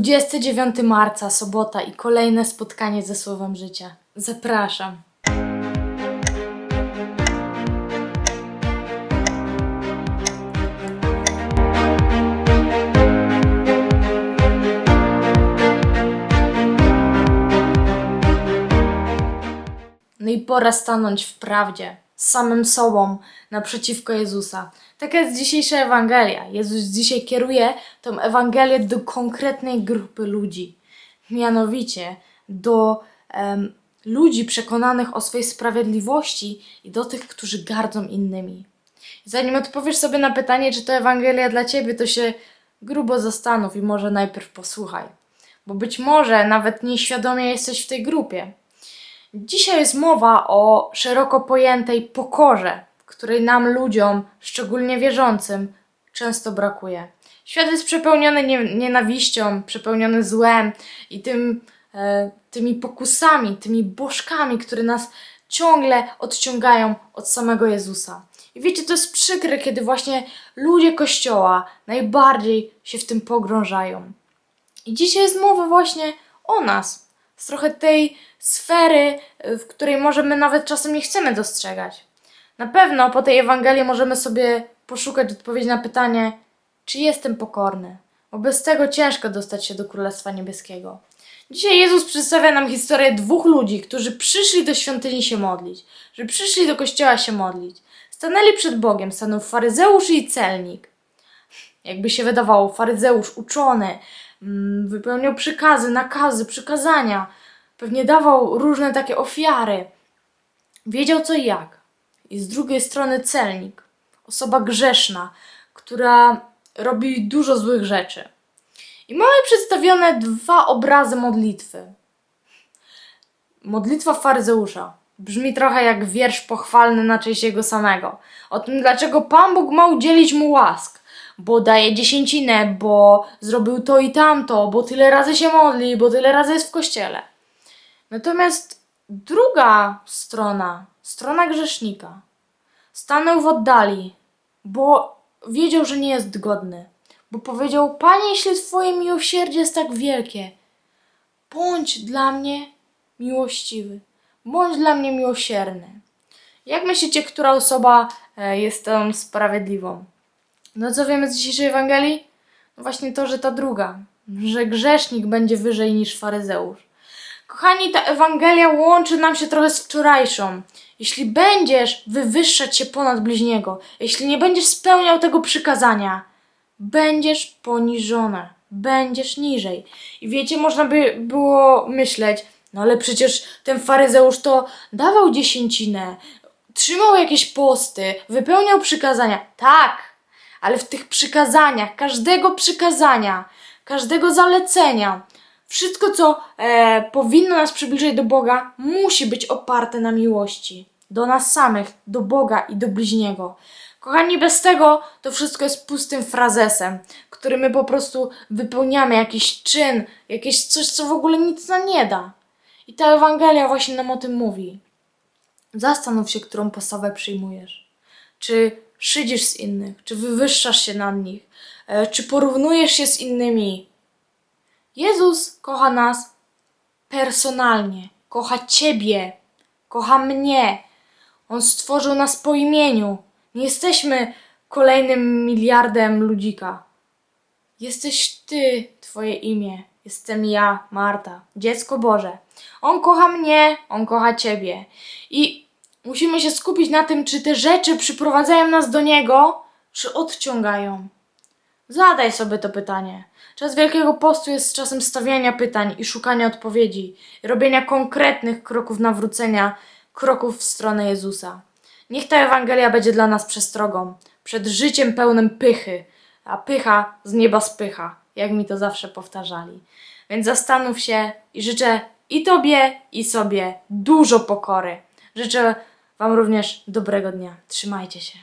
29 marca, sobota i kolejne spotkanie ze Słowem Życia. Zapraszam. No i pora stanąć w prawdzie, z samym sobą, naprzeciwko Jezusa. Taka jest dzisiejsza Ewangelia. Jezus dzisiaj kieruje tą Ewangelię do konkretnej grupy ludzi. Mianowicie do em, ludzi przekonanych o swojej sprawiedliwości i do tych, którzy gardzą innymi. Zanim odpowiesz sobie na pytanie, czy to Ewangelia dla ciebie, to się grubo zastanów i może najpierw posłuchaj. Bo być może nawet nieświadomie jesteś w tej grupie. Dzisiaj jest mowa o szeroko pojętej pokorze, której nam ludziom, szczególnie wierzącym, często brakuje. Świat jest przepełniony nie- nienawiścią, przepełniony złem i tym, e, tymi pokusami, tymi bożkami, które nas ciągle odciągają od samego Jezusa. I wiecie, to jest przykre, kiedy właśnie ludzie Kościoła najbardziej się w tym pogrążają. I dzisiaj jest mowa właśnie o nas. Z trochę tej sfery, w której może my nawet czasem nie chcemy dostrzegać. Na pewno po tej Ewangelii możemy sobie poszukać odpowiedzi na pytanie, czy jestem pokorny, bo bez tego ciężko dostać się do Królestwa Niebieskiego. Dzisiaj Jezus przedstawia nam historię dwóch ludzi, którzy przyszli do świątyni się modlić, że przyszli do kościoła się modlić. Stanęli przed Bogiem, stanął faryzeusz i celnik jakby się wydawało, faryzeusz, uczony, mm, wypełniał przykazy, nakazy, przykazania, pewnie dawał różne takie ofiary. Wiedział co i jak. I z drugiej strony celnik, osoba grzeszna, która robi dużo złych rzeczy. I mamy przedstawione dwa obrazy modlitwy. Modlitwa faryzeusza brzmi trochę jak wiersz pochwalny na cześć jego samego. O tym, dlaczego Pan Bóg ma udzielić mu łask. Bo daje dziesięcinę, bo zrobił to i tamto, bo tyle razy się modli, bo tyle razy jest w kościele. Natomiast druga strona, strona grzesznika, stanął w oddali, bo wiedział, że nie jest godny. Bo powiedział: Panie, jeśli Twoje miłosierdzie jest tak wielkie, bądź dla mnie miłościwy, bądź dla mnie miłosierny. Jak myślicie, która osoba e, jest tą sprawiedliwą? No co wiemy z dzisiejszej Ewangelii? No właśnie to, że ta druga, że grzesznik będzie wyżej niż faryzeusz. Kochani, ta Ewangelia łączy nam się trochę z wczorajszą. Jeśli będziesz wywyższać się ponad bliźniego, jeśli nie będziesz spełniał tego przykazania, będziesz poniżona, będziesz niżej. I wiecie, można by było myśleć, no ale przecież ten faryzeusz to dawał dziesięcinę, trzymał jakieś posty, wypełniał przykazania. Tak, ale w tych przykazaniach, każdego przykazania, każdego zalecenia, wszystko, co e, powinno nas przybliżyć do Boga, musi być oparte na miłości. Do nas samych, do Boga i do bliźniego. Kochani, bez tego to wszystko jest pustym frazesem, który my po prostu wypełniamy jakiś czyn, jakieś coś, co w ogóle nic nam nie da. I ta Ewangelia właśnie nam o tym mówi. Zastanów się, którą postawę przyjmujesz. Czy szydzisz z innych, czy wywyższasz się nad nich, e, czy porównujesz się z innymi. Jezus kocha nas personalnie, kocha Ciebie, kocha mnie. On stworzył nas po imieniu. Nie jesteśmy kolejnym miliardem ludzika. Jesteś Ty, Twoje imię. Jestem ja, Marta, dziecko Boże. On kocha mnie, on kocha Ciebie. I musimy się skupić na tym, czy te rzeczy przyprowadzają nas do Niego, czy odciągają. Zadaj sobie to pytanie. Czas Wielkiego Postu jest czasem stawiania pytań i szukania odpowiedzi, robienia konkretnych kroków nawrócenia, kroków w stronę Jezusa. Niech ta Ewangelia będzie dla nas przestrogą przed życiem pełnym pychy, a pycha z nieba spycha, jak mi to zawsze powtarzali. Więc zastanów się i życzę i Tobie, i sobie dużo pokory. Życzę Wam również dobrego dnia. Trzymajcie się.